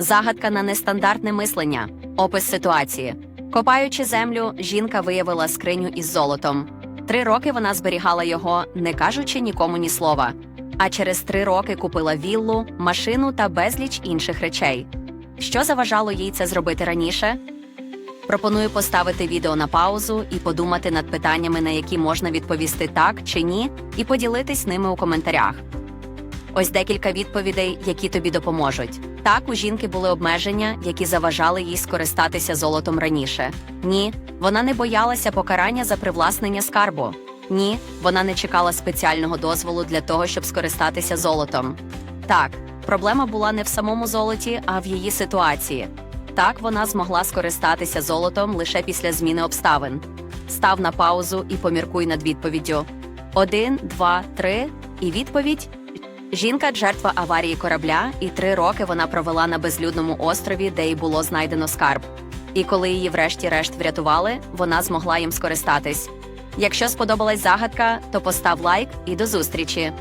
Загадка на нестандартне мислення. Опис ситуації. Копаючи землю, жінка виявила скриню із золотом. Три роки вона зберігала його, не кажучи нікому ні слова. А через три роки купила віллу, машину та безліч інших речей. Що заважало їй це зробити раніше? Пропоную поставити відео на паузу і подумати над питаннями, на які можна відповісти так чи ні, і поділитись ними у коментарях. Ось декілька відповідей, які тобі допоможуть. Так, у жінки були обмеження, які заважали їй скористатися золотом раніше. Ні, вона не боялася покарання за привласнення скарбу. Ні, вона не чекала спеціального дозволу для того, щоб скористатися золотом. Так, проблема була не в самому золоті, а в її ситуації. Так вона змогла скористатися золотом лише після зміни обставин. Став на паузу і поміркуй над відповіддю. Один, два, три. І відповідь Жінка жертва аварії корабля, і три роки вона провела на безлюдному острові, де й було знайдено скарб. І коли її врешті-решт врятували, вона змогла їм скористатись. Якщо сподобалась загадка, то постав лайк і до зустрічі!